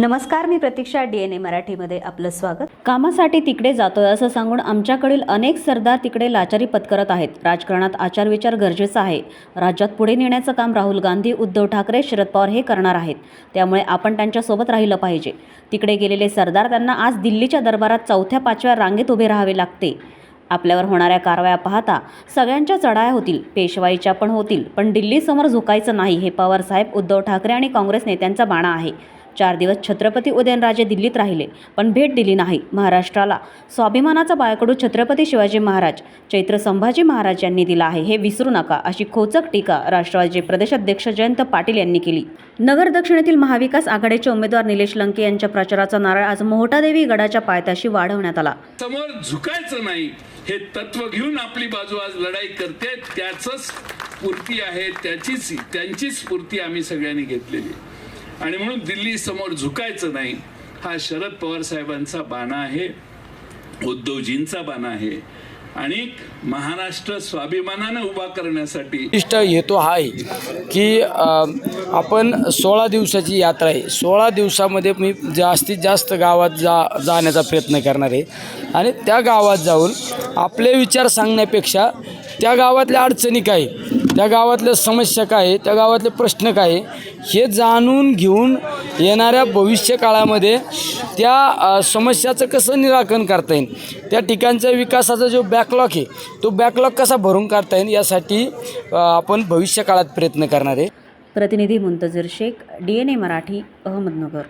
नमस्कार मी प्रतीक्षा D N ए मराठीमध्ये आपलं स्वागत. कामासाठी तिकडे जातोय असं सांगून आमच्याकडील अनेक सरदार तिकडे लाचारी पत्करत आहेत. राजकारणात आचार विचार गरजेचा आहे. राज्यात पुढे नेण्याचं काम राहुल गांधी उद्धव ठाकरे शरद पवार हे करणार आहेत. त्यामुळे आपण त्यांच्यासोबत राहिलं पाहिजे. तिकडे गेलेले सरदार त्यांना आज दिल्लीच्या दरबारात चौथ्या पाचव्या रांगेत उभे राहावे लागते. आपल्यावर होणाऱ्या कारवाया पाहता सगळ्यांच्या चढाया होतील पेशवाईच्या पण होतील पण दिल्लीसमोर झुकायचं नाही हे पवारसाहेब उद्धव ठाकरे आणि काँग्रेस नेत्यांचा बाणा आहे. चार दिवस छत्रपती उदयनराजे दिल्लीत राहिले पण भेट दिली नाही. महाराष्ट्राला स्वाभिमानाचा बाळकडू छत्रपती शिवाजी महाराज चैत्र संभाजी महाराज यांनी दिला आहे हे विसरू नका अशी खोचक टीका राष्ट्रवादीचे प्रदेशाध्यक्ष जयंत पाटील यांनी केली. नगर दक्षिणेतील महाविकास आघाडीचे उमेदवार निलेश लंके यांच्या प्रचाराचा नारळ आज मोहटादेवी गडाच्या पायथ्याशी वाढवण्यात आला. समोर झुकायचं नाही. हे तत्व घेऊन आपली बाजू आज लढाई करते त्याच स्फूर्ती आहे त्याचीच त्यांची स्फूर्ती आम्ही सगळ्यांनी घेतलेली आणि म्हणून दिल्ली समोर झुकायचं नाही. हा शरद पवार साहेबांचा बाणा आहे. उद्धवजींचा बाणा आहे. आणि महाराष्ट्र स्वाभिमानानं उभा करण्यासाठी इष्ट हेतू हा आहे की आपण सोळा दिवसाची यात्रा आहे. सोळा दिवसामध्ये मी जास्तीत जास्त गावात जा जाण्याचा प्रयत्न करणार आहे. आणि त्या गावात जाऊन आपले विचार सांगण्यापेक्षा त्या गावातल्या अडचणी काय? आहे, त्या गावातल्या समस्या काय आहे, त्या गावातले प्रश्न काय आहे, हे जाणून घेऊन येणाऱ्या भविष्य काळामध्ये त्या समस्याचं कसं निराकरण करता येईल त्या ठिकाणच्या विकासाचा जो बॅकलॉग आहे तो बॅकलॉग कसा भरून काढता येईल यासाठी आपण भविष्य काळात प्रयत्न करणार आहे. प्रतिनिधी Muntazar Shaikh D N A Marathi Ahmednagar.